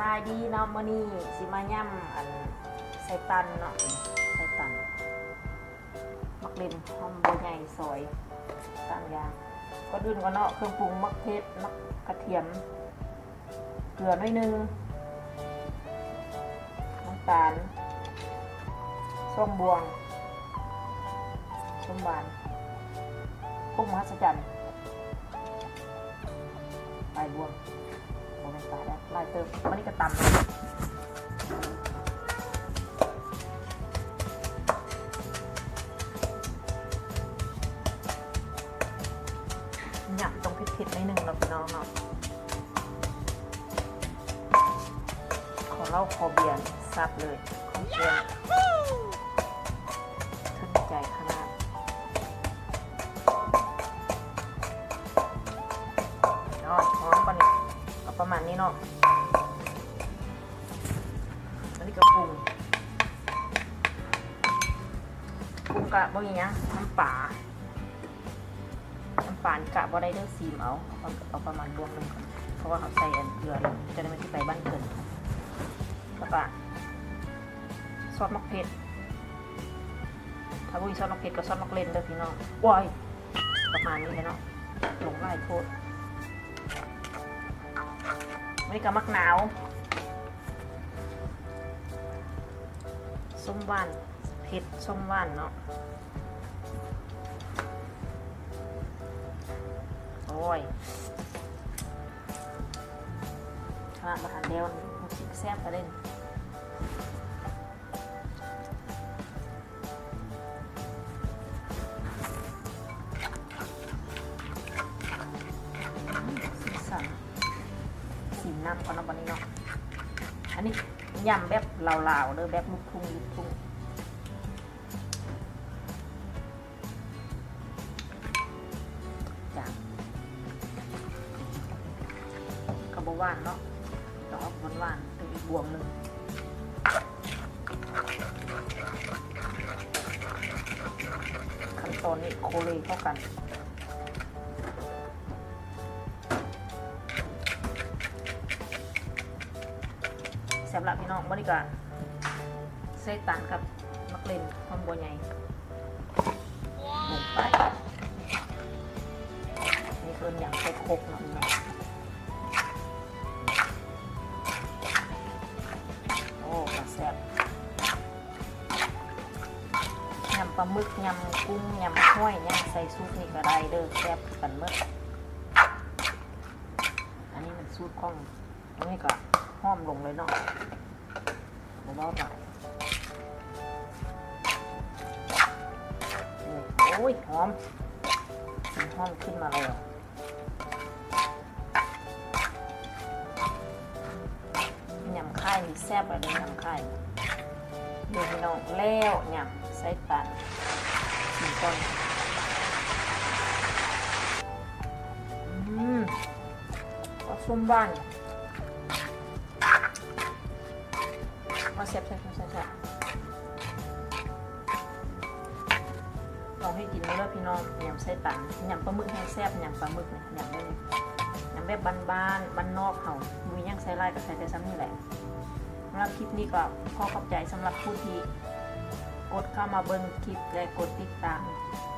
บายดีเนาะมื้อนี้สิมาย่ำอันใส่ตันเนาะใส่ตันมักเล่นหอมบัวใหญ่ซอยต่างอย่างก็ดื่นก็เนาะเครื่องปรุงมักเพชรมักกระเทียมเกลือหน่อยหนึงน้ำตาลส้มบวงส้มหวานพวกมหัศจรรย์ปลายบวง โมเมนต์ตายแล้วลายเติมวันนี้ก็ตำเลยหยับตรงผิดๆในหนึ่งเราพี่น้องเนาะขอเล่าขอเบียร์ซับเลย ขอเชียน ประมาณนี้เนาะอันนี้ก็ปรุงปรุงกะบ่มีหยัน้ำปลาน้ำปลากะบ่ได้เด้อซีมเอาเอาเอาประมาณรวมหนึงก่อนเพราะว่าเขาใส่อันเกลือลงจะได้ไม่ที่ไปบ้านเกินแล้วก็ซอสมะเขือถ้าบ่มีซอสมะเขือก็ซอสมะเล่นเด้อพี่น้องว้ายประมาณนี้เลยเนาะลงไล่โท ไม่กับมักหนาวส้มหวานเผ็ดส้มหวานเนาะโอ้ยขนาดมาหารเดียวมันคิดแซ่บไปเล่น น้ำก่อนเนาะวันนี้เนาะอันนี้ยำแบบลาวๆเด้อแบบลูกทุ่งลูกทุ่งจ้ะกระบวานเนาะต้องออกหวานๆเป็นอีกบวงหนึ่งขั้นตอนนี้โคเลเข้ากัน สำหรับพี่น้องบริการเส้ตันกับมักเลนหอมบัวใหญ่ลงไปนี่คืออย่างใส่โคกเนาะพี่น้องโอ้กระแซ่บยำปลาหมึกยำกุ้งยำห้วยยำใส่ซุปนี่ก็ได้เด้อแซ่บกันเมื่ออันนี้มันสูตรของนนี้ก็ ห้อมลงเลยเนาะเดี๋ยวรอหน่อยนี่โอ้ยหอมมันหอมขึ้นมาเลยอะยำค่มีแซ่บอะไรยำค่เดี๋ยวพี่น้องแล้วยำใส่ตันสี่ต้นอืมก็ส้มบ้าน มาเสียบใส่ใส่ใส่ลองให้กินแล้วพี่น้องยำไส้ตันยำปลาหมึกแห้งแซ่บยำปลาหมึกเนี่ยยำได้เลยยำแบบบ้านๆบ้านนอกเขามีย่างใส่ไล่กับใส่แต่ซ้ำนี่แหละสำหรับคลิปนี้ก็ขอขอบใจสำหรับผู้ที่กดเข้ามาเบิ่งคลิปและกดติดตาม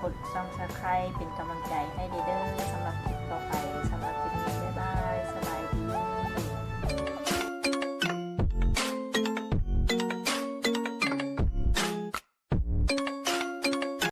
กดซับสไครต์เป็นกำลังใจให้เด้อสำหรับคลิปต่อไปสำหรับคลิปสวัสดีบ๊าย